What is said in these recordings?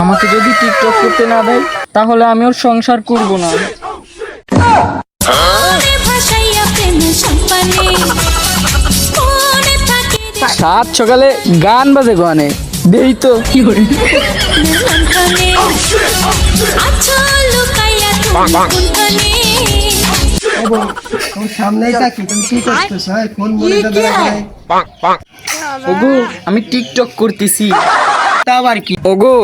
আমাকে যদি টিকটক করতে না দেয় তাহলে আমি ওর সংসার করব না। সাত সকালে গান বাজে গানে দেই তো। কি করে আমি টিকটক করতেছি। তা আবার কি? ওগো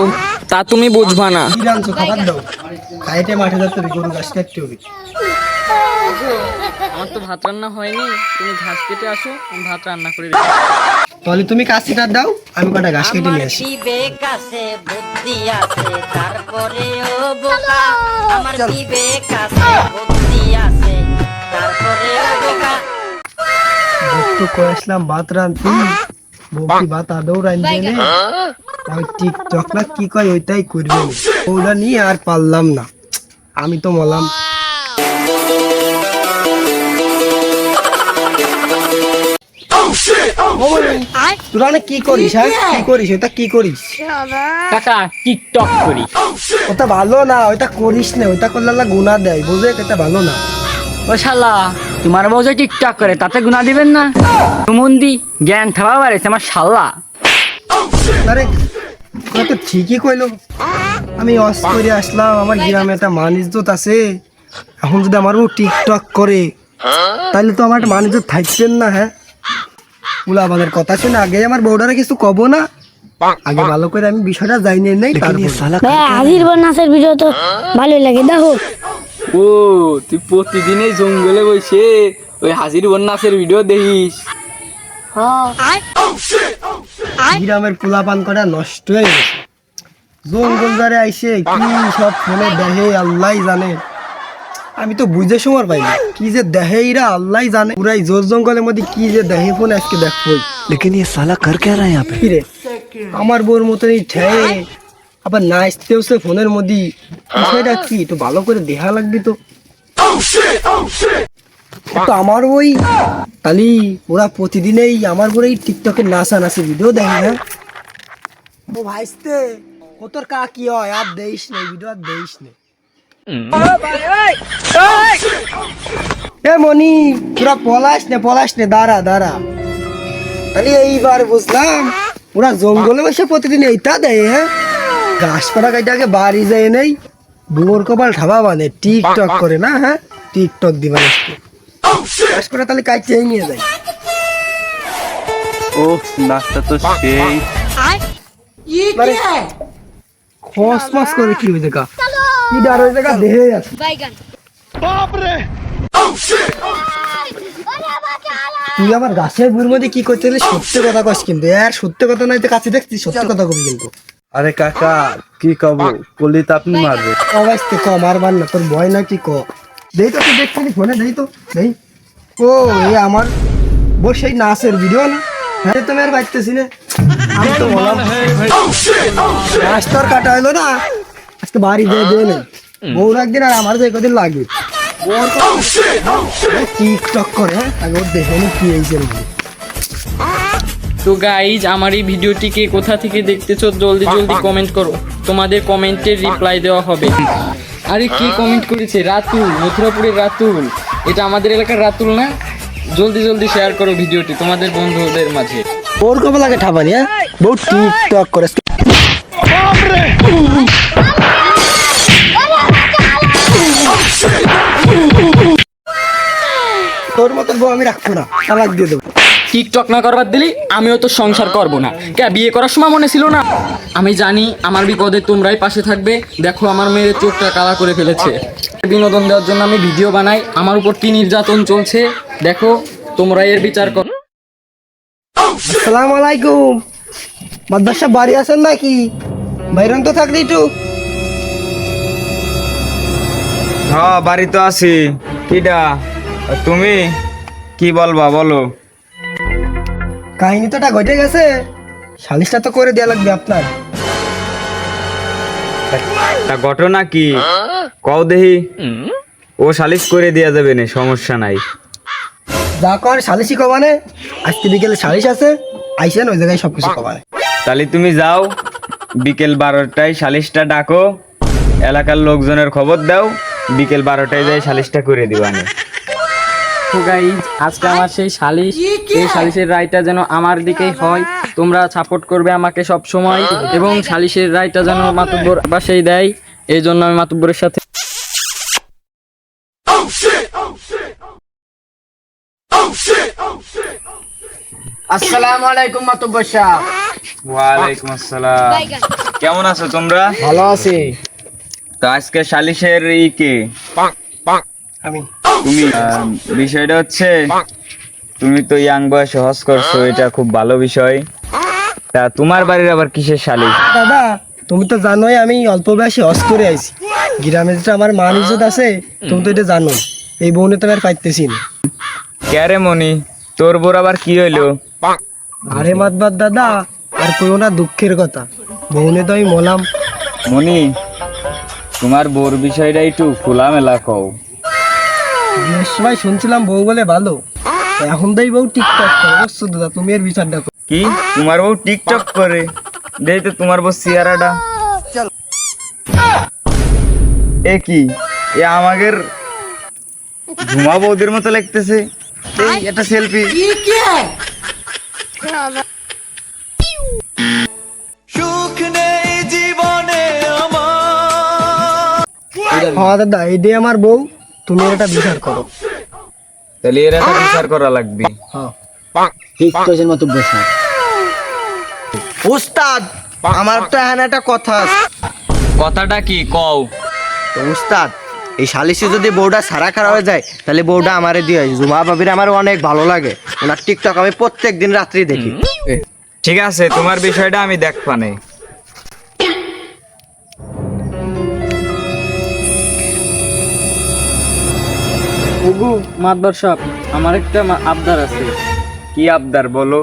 তা তুমি বুঝবা না। কি রাঁধছো খাবার দাও। খাইতে মাঠে যাচ্ছে গরু গাছ কাটতে হবে। আমার তো ভাত রান্না হয়নি। তুমি ঘাস কেটে আসো আমি ভাত রান্না করে রেখে তাহলে তুমি কাশি কাট দাও? আমি কটা ঘাস কেটে নিয়ে আসি। বিবেক আছে বুদ্ধি আছে তারপরে ও বোকা আমার বিবেক আছে বুদ্ধি আছে তারপরে ও বোকা। একটু কয়েছিলাম ভাত রাঁধতি বউকি ভাত আদৌ রাঁধবে টিকটক না কি কয় ওইটাই করবে ওটা নিয়ে আর পারলাম না। আমি তো মলাম। তোরা না কি করিস হ্যাঁ? কি করিস ওটা কি করিস? কাকা টিকটক করি। ওটা ভালো না ওইটা করিস না ওইটা করলে আল্লাহ গুণা দেয়। বুঝে এটা ভালো না। ও শালা তোমার বউ যে টিকটক করে তাতে গুণা দিবেন না? সুমন্দি জ্ঞান থাবা বাড়িছে আমার শালা। আরে তো ঠিকই কইলো আমি অস করে আসলাম আমার গ্রামে একটা মান ইজ্জত আছে। এখন যদি আমার বউ টিকটক করে তাহলে তো আমার একটা মান ইজ্জত থাকছেন না হ্যাঁ? উলা আমাদের কথা শুনে আগে আমার বউডারে কিছু কব না। আগে ভালো করে আমি বিষয়টা জানি নেই তারপর ভাই হাজির বোন নাচের ভিডিও তো ভালোই লাগে দেখো। ও তুই প্রতিদিন এই জঙ্গলে বসে ওই হাজির বন্যাসের ভিডিও দেখিস। গ্রামের পোলাপান করা নষ্ট হয়ে গেছে জঙ্গল যারে আইসে কি সব ফোনে দেখে আল্লাহ জানে আমি তো বুঝে সময় পাই না কি যে দেখে এরা আল্লাহ জানে পুরাই জোর জঙ্গলের মধ্যে কি যে দেখে ফোন আজকে দেখবই लेकिन ये साला कर क्या रहा है यहाँ पे কি রে আমার বোর মতনই ঠেয়ে আবার নাচতেও সে ফোনের মধ্যে বিষয়টা কি একটু ভালো করে দেখা লাগবে তো তো আমার ওই তালি ওরা প্রতিদিনেই আমার বলে টিকটকে নাচা নাচে ভিডিও দেখে হ্যাঁ ও ভাইস্তে ও তোর কা কি হয়? আর দেইস না ভিডিও আর দেইস না। এ মনি তোরা পলাস নে পলাস নে দাঁড়া দাঁড়া। তাহলে এইবার বুঝলাম ওরা জঙ্গলে বসে প্রতিদিন এইটা দেয় হ্যাঁ? ঘাস পাড়া কাইটাকে বাড়ি যায় নেই বুয়োর কপাল ঠাবা মানে টিকটক করে না হ্যাঁ? টিকটক দিবা তুই আমার গাছের মধ্যে কি করতে সত্য কথা কস কিন্তু আর সত্য কথা নাই তো কাছে দেখছি সত্য কথা কবি কিন্তু আরে কাকা কি কব কলি তো আপনি মারবে অবশ্যই ক না তোর ভয় না কি ক দেই তো তুই দেখছিলি ফোনে দেই তো দেই ও এই আমার বস সেই নাচের ভিডিও না? হ্যাঁ তুমি আর বাইতেছি না। আমি তো বললাম নাচ তোর কাটা হইল না। আজকে বাড়ি দিয়ে দিয়ে নেই। বউর একদিন আর আমার লাগবে টিকটক করে হ্যাঁ? আগে ওর দেখে নি কি হয়েছে তো গাইজ আমার এই ভিডিওটিকে কোথা থেকে দেখতেছো জলদি জলদি কমেন্ট করো। তোমাদের কমেন্টের রিপ্লাই দেওয়া হবে। আরে কি কমেন্ট করেছে? রাতুল মথুরাপুরের রাতুল। এটা আমাদের এলাকার রাতুল না? জলদি জলদি শেয়ার করো ভিডিওটি তোমাদের বন্ধুদের মাঝে। ওর কবে লাগে ঠাপানি হ্যাঁ? বউ টিকটক করে। তোর মতন বউ আমি রাখব না তালাক দিয়ে দেবো। টিকটক না করবার দিলি আমিও তো সংসার করব না। কে বিয়ে করার সময় মনে ছিল না? আমি জানি আমার বিপদে তোমরাই পাশে থাকবে। দেখো আমার মেয়ের চোখটা কালা করে ফেলেছে। বিনোদন দেওয়ার জন্য আমি ভিডিও বানাই। আমার উপর কি নির্যাতন চলছে? দেখো তোমরা এর বিচার করো। আসসালামু আলাইকুম। মাদ্রাসা বাড়ি আছেন নাকি? বাইরন তো থাকলি একটু। হ্যাঁ বাড়ি তো আছি। কিডা তুমি? কি বলবা বলো। কাহিনী তো এটা ঘটে গেছে। সালিশটা তো করে দেওয়া লাগবে আপনার। তা ঘটনা কি? কও দেহি। ও সালিশ করে দেয়া যাবে না সমস্যা নাই। যা কর সালিশি কমানে আজকে বিকেলে সালিশ আছে আইসেন ওই জায়গায় সব সবকিছু কমানে তাহলে তুমি যাও বিকেল বারোটায় সালিশটা ডাকো। এলাকার লোকজনের খবর দাও বিকেল বারোটায় যাই সালিশটা করে দিবানি তো গাইজ আজকে আমার সেই সালিশ সেই সালিশের রায়টা যেন আমার দিকেই হয়। তোমরা সাপোর্ট করবে আমাকে সব সময় এবং সালিশের রায়টা যেন মাতুব্বর বাসাই দেয়। এই জন্য আমি মাতুব্বরের সাথে আসসালামু আলাইকুম মাতব্বর সাহেব ওয়ালাইকুম আসসালাম। কেমন আছো তোমরা? ভালো আছি। তো আজকে সালিশের ই কে? আমি। তুমি বিষয়টা হচ্ছে তুমি তো ইয়াং বয়সে হজ করছ এটা খুব ভালো বিষয়। তা তোমার বাড়ির আবার কিসের সালিশ দাদা তুমি তো জানোই আমি অল্প বয়সে হজ করে আইছি। গ্রামে যেটা আমার মান ইজ্জত আছে তুমি তো এটা জানো এই বউনে তো আর পাইতেছি না। ক্যারে মনি তোর বোর আবার কি হইল? আরে মাতবার দাদা আর কইও না দুঃখের কথা। বউনে তো আমি মলাম। মনি তোমার বোর বিষয়টা একটু খোলামেলা কও। বিয়ের সময় শুনছিলাম বউ বলে ভালো। এখন তো বউ টিকটক করে। বুঝছ দাদা তুমি এর বিচারটা করো। কি? তোমার বউ টিকটক করে? দেই তো তোমার বউ চেহারাটা এ কি? এ আমাদের ঝুমা বৌদির মতো লাগতেছে। এই একটা সেলফি হ্যাঁ দাদা এইটাই আমার বউ। তুমি একটা বিচার করো। তাহলে এর একটা বিচার করা লাগবে। হ্যাঁ। ঠিক কইছেন মাতব্বর সাহেব উস্তাদ আমার তো এখানে একটা কথা আছে। কথাটা কি কও? তো উস্তাদ এই সালিশে যদি বউটা সারা খারাপ হয়ে যায় তাহলে বউটা আমারে দিয়ে জুমা বাবির আমার অনেক ভালো লাগে। ওনার টিকটক আমি প্রত্যেক দিন রাত্রি দেখি। ঠিক আছে তোমার বিষয়টা আমি দেখবানে। মাতবার সাহেব আমার একটা আবদার আছে। কি আবদার বলো?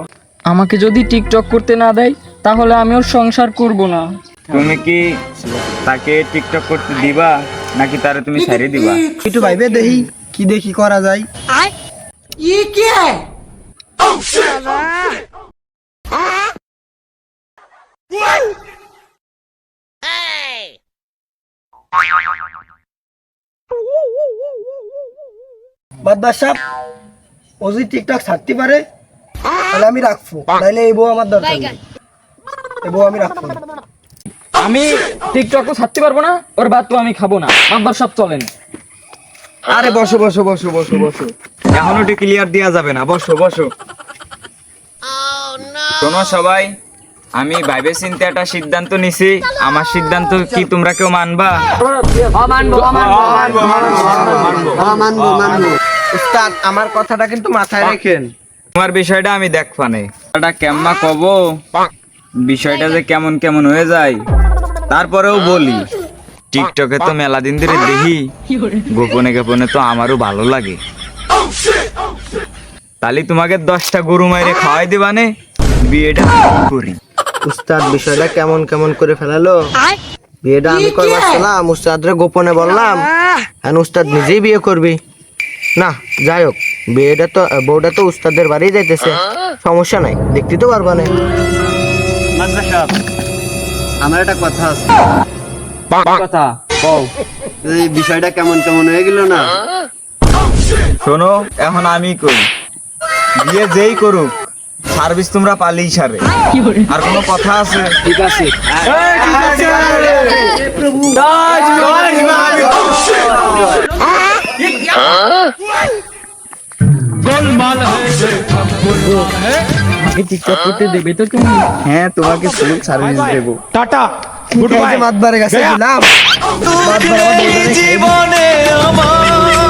আমাকে যদি টিকটক করতে না দেয় তাহলে আমি ওর সংসার করব না। তুমি কি তাকে টিকটক করতে দিবা নাকি তারে তুমি ছাড়িয়ে দিবা? একটু ভাইবে দেখি কি দেখি করা যায়। সাহেব ও যদি টিকটক ছাড়তে পারে তাহলে আমি রাখব। তাহলে এই বউ আমার দরকার নেই। এই বউ আমি রাখব না। আমি টিকটকও ছাড়তে পারব না ওর ভাত তো আমি খাব না। সব চলেন আরে বসো বসো বসো বসো বসো। এখন ওটি ক্লিয়ার দেওয়া যাবে না। বসো বসো। শোনো সবাই আমি ভাইবে চিন্তে একটা সিদ্ধান্ত নিছি। আমার সিদ্ধান্ত কি তোমরা কেউ মানবা? উস্তাদ আমার কথাটা কিন্তু মাথায় রেখেন। তোমার বিষয়টা আমি দেখবানে এটা কেমনা কব? বিষয়টা যে কেমন কেমন হয়ে যায় তারপরেও বলি। টিকটকে তো মেলা দিন ধরে দেখি। গোপনে গোপনে তো আমারও ভালো লাগে। তাহলে তোমাকে দশটা গরু মাইরে খাওয়াই দিবানে বিয়েটা আমি করি। উস্তাদ বিষয়টা কেমন কেমন করে ফেলালো? বিয়েটা আমি করবার ছিলাম উস্তাদরে গোপনে বললাম। আর উস্তাদ নিজেই বিয়ে করবি। না যাই হোক বিয়েটা তো বউটা তো উস্তাদের বাড়ি যাইতেছে। সমস্যা নাই দেখতে তো পারবা না। আমার একটা কথা আছে। কথা? এই বিষয়টা কেমন কেমন হয়ে গেল না? শোনো এখন আমি করি বিয়ে যেই করুক সার্ভিস তোমরা পালিই সারে। আর কোনো কথা আছে? ঠিক আছে। আমাকে টিকটক করতে দেবে তো তুমি? হ্যাঁ তোমাকে ফুল সার্ভিস দেবো। টাটা গুড বাই মাতবারের কাছে দিলাম জীবনে আমার।